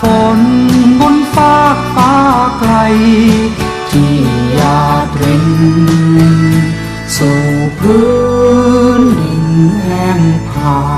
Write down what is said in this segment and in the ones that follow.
ฝนบนฟ้าฟ้าไกล ที่หยาดรินสู่พื้นดินแห้งผา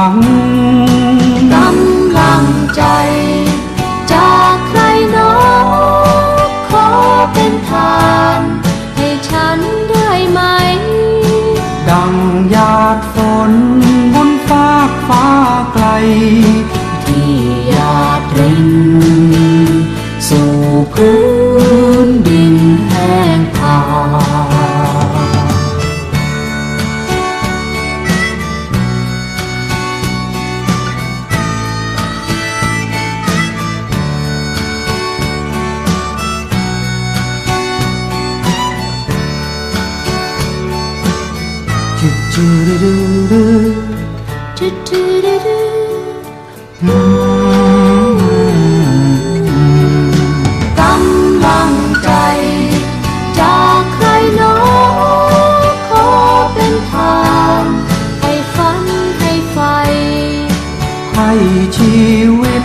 วังกำลังใจ จากใครหนอขอเป็นทาน ให้ฉันได้ไหม ดังหยาดฝนบนฟากฟ้าไกล กำลังใจ จากใครหนอขอเป็นทางให้ฝันให้ไฟ ให้ชีวิต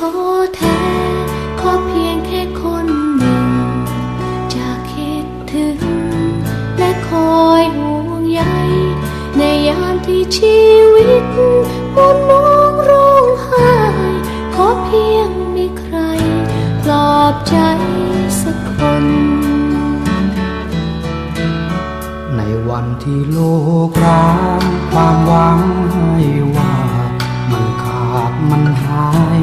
ท้อแท้ขอเพียงแค่คนหนึ่ง จะคิดถึง และคอยห่วงใยในยามที่ชีวิตมุนมองร้องไห้ขอเพียงมีใครปลอบใจสักคน ในวันที่โลกร้างความหวังให้ว่ามันขาดมันหาย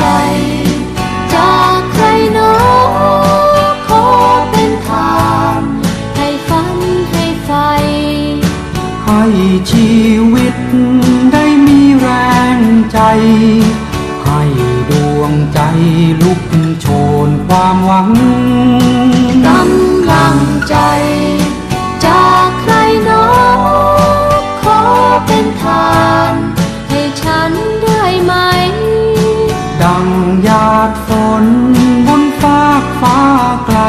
จ ลุกโชนความหวังกำลังใจ จากใครหนอขอเป็นทาน ให้ฉันได้ไหม ดังหยาดฝนบนฟากฟ้าไกล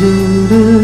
จุดจุด